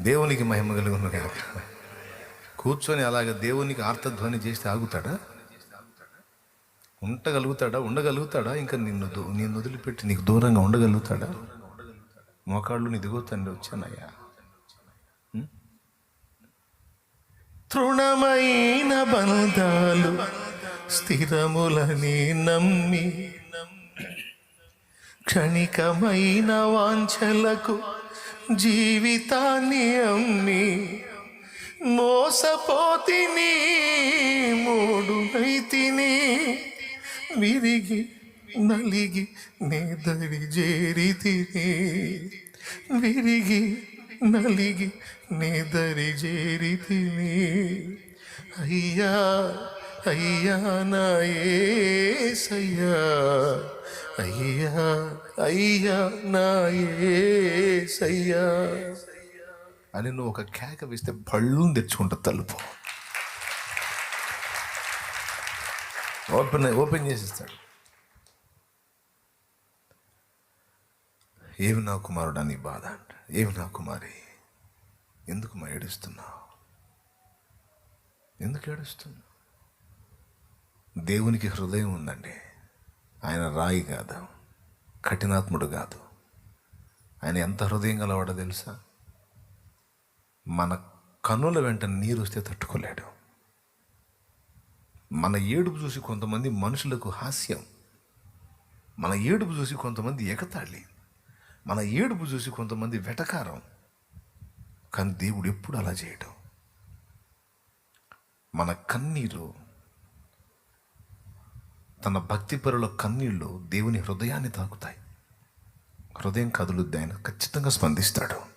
దేవునికి మహిమ కలుగును కాక కూర్చొని అలాగ దేవునికి ఆర్తధ్వని చేస్తే ఆగుతాడా? ఉండగలుగుతాడా? ఉండగలుగుతాడా? ఇంకా నిన్ను నేను నిన్ను వదిలిపెట్టి నీకు దూరంగా ఉండగలుగుతాడా? మోకాళ్ళు నీ దిగుతండి వచ్చానయ్యా. తృణమైన బంధాలు స్థిరములని నమ్మి క్షణికమైన వాంఛలకు జీవితాన్ని అమ్మి మోసపోతిని మూడు నైతిని విరిగి నలిగి నేదరి చేరి తిని విరిగి నలిగి నేదరి చేరి తిని అయ్యా అయ్యా నా ఏసయ్యా అయ్యా అయ్యా నా ఏసయ్యా. అని నువ్వు ఒక కేక వేస్తే బళ్ళు తెచ్చుకుంటా తలుపు. ఓపెన్ ఓపెన్ చేసేస్తాడు. ఏమి నా కుమారుడా నీ బాధ అంట. ఏమి నా కుమారి? ఎందుకు మా ఏడుస్తున్నావు? ఎందుకు ఏడుస్తున్నావు? దేవునికి హృదయం ఉందండి. ఆయన రాయి కాదు కఠినాత్ముడు కాదు. ఆయన ఎంత హృదయం గలవాడో తెలుసా? మన కన్నుల వెంట నీరు వస్తే తట్టుకోలేడు. మన ఏడుపు చూసి కొంతమంది మనుషులకు హాస్యం. మన ఏడుపు చూసి కొంతమంది ఎగతాళి. మన ఏడుపు చూసి కొంతమంది వెటకారం. కానీ దేవుడు ఎప్పుడు అలా చేయడం. మన కన్నీరు తన భక్తిపరుల కన్నీళ్ళు దేవుని హృదయాన్ని తాకుతాయి. హృదయం కదులుద్ది ఆయన ఖచ్చితంగా స్పందిస్తాడు.